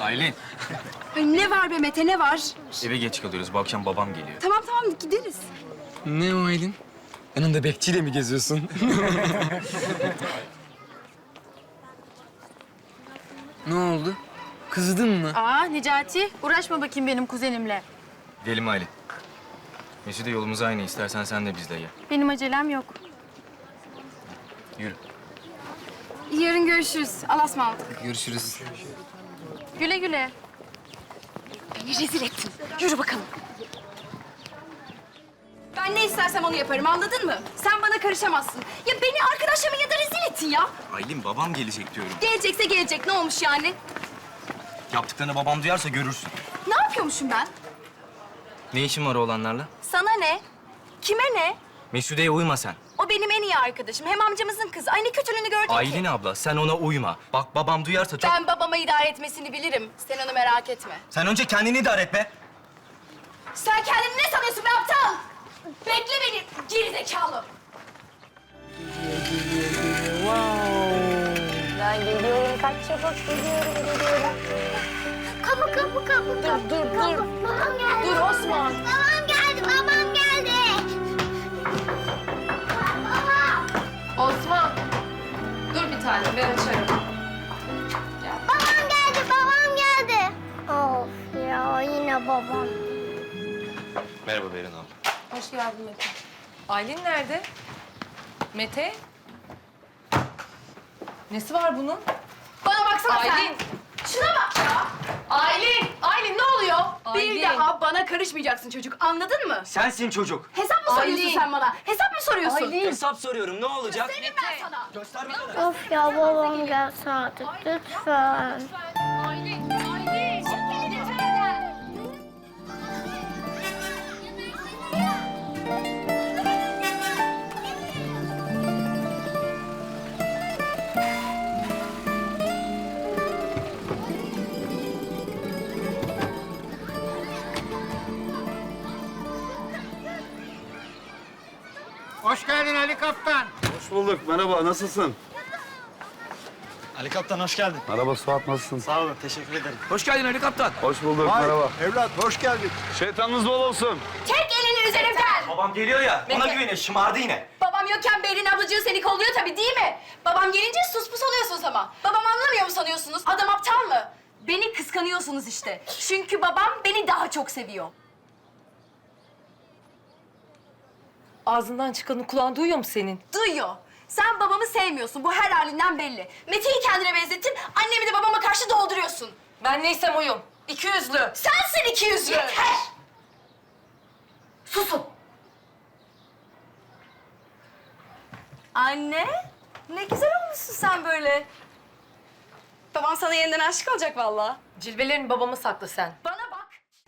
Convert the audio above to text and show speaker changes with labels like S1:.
S1: Aylin.
S2: Ay ne var be Mete ne var?
S1: Eve geç kalıyoruz. Bu akşam babam geliyor.
S2: Tamam tamam gideriz.
S3: Ne o Aylin? Yanında bekçiyle mi geziyorsun? ne oldu? Kızdın mı?
S4: Aa Necati, uğraşma bakayım benim kuzenimle.
S1: Gidelim Aylin. Mesut'e yolumuz aynı. İstersen sen de bizle gel.
S4: Benim acelem yok.
S1: Yürü.
S2: Yarın görüşürüz. Allah'a ısmarladık.
S3: Görüşürüz.
S4: Güle güle.
S2: Beni rezil ettin. Yürü bakalım. Ben ne istersem onu yaparım anladın mı? Sen bana karışamazsın. Ya beni arkadaşlarımın yanında rezil ettin ya.
S1: Aylin babam gelecek diyorum.
S2: Gelecekse gelecek ne olmuş yani?
S1: Yaptıklarını babam duyarsa görürsün.
S2: Ne yapıyormuşum ben?
S1: Ne işin var oğlanlarla?
S2: Sana ne? Kime ne?
S1: Mesude'ye uyma sen.
S2: O benim en iyi arkadaşım. Hem amcamızın kızı. Ay ne kötülüğünü gördün ki.
S1: Aylin abla sen ona uyma. Bak babam duyarsa çok...
S2: Ben babama idare etmesini bilirim. Sen onu merak etme.
S1: Sen önce kendini idare et be.
S2: Sen kendini ne sanıyorsun be aptal? Bekle beni gerizekalı.
S4: Ben geliyorum, kaç çabuk geliyorum, geliyorum.
S5: Kapı kapı kapı kapı.
S4: dur, dur.
S5: Babam geldi.
S4: Dur Osman.
S5: Babam geldi babam
S4: Tane, ben açarım.
S5: Babam geldi babam geldi. Of ya yine babam.
S1: Merhaba Beren abla.
S4: Hoş geldin Mete.
S6: Aylin nerede? Mete? Nesi var bunun?
S2: Bana baksana
S6: Aylin.
S2: sen. Şuna bak ya. Aylin, Aylin ne oluyor?
S6: Aylin.
S2: Bir daha bana karışmayacaksın çocuk. Anladın mı?
S1: Sensin çocuk.
S2: Hesap mı soruyorsun
S6: Aylin.
S2: sen bana? Hesap mı soruyorsun?
S1: Hesap soruyorum ne olacak?
S2: Senin ben sana.
S1: Göster bana.
S5: Of ya babam gelse artık lütfen.
S4: Aylin, Aylin.
S7: Hoş geldin Ali Kaptan.
S8: Hoş bulduk. Merhaba. Nasılsın?
S9: Ali Kaptan hoş geldin.
S8: Merhaba Suat. Nasılsın?
S9: Sağ olun, teşekkür ederim.
S1: Hoş geldin Ali Kaptan.
S8: Hoş bulduk.
S7: Vay,
S8: Merhaba.
S7: Evlat hoş geldin.
S8: Şeytanınız bol olsun.
S2: Çek elini üzerimden.
S1: Babam geliyor ya. Ona güvene şımardı yine.
S2: Babam yokken Berin ablacığı seni kolluyor tabii değil mi? Babam gelince sus pus oluyorsunuz ama. Babam anlamıyor mu sanıyorsunuz? Adam aptal mı? Beni kıskanıyorsunuz işte. Çünkü babam beni daha çok seviyor.
S6: Ağzından çıkanı kulağın duyuyor mu senin?
S2: Duyuyor. Sen babamı sevmiyorsun. Bu her halinden belli. Mete'yi kendine benzettin. Annemi de babama karşı dolduruyorsun.
S6: Ben neysem oyum. İki yüzlü.
S2: Sensin iki yüzlü. Yeter. Susun. Anne, ne güzel olmuşsun sen böyle. Baban sana yeniden aşık olacak vallahi.
S6: Cilvelerini babama sakla sen.
S2: Bak.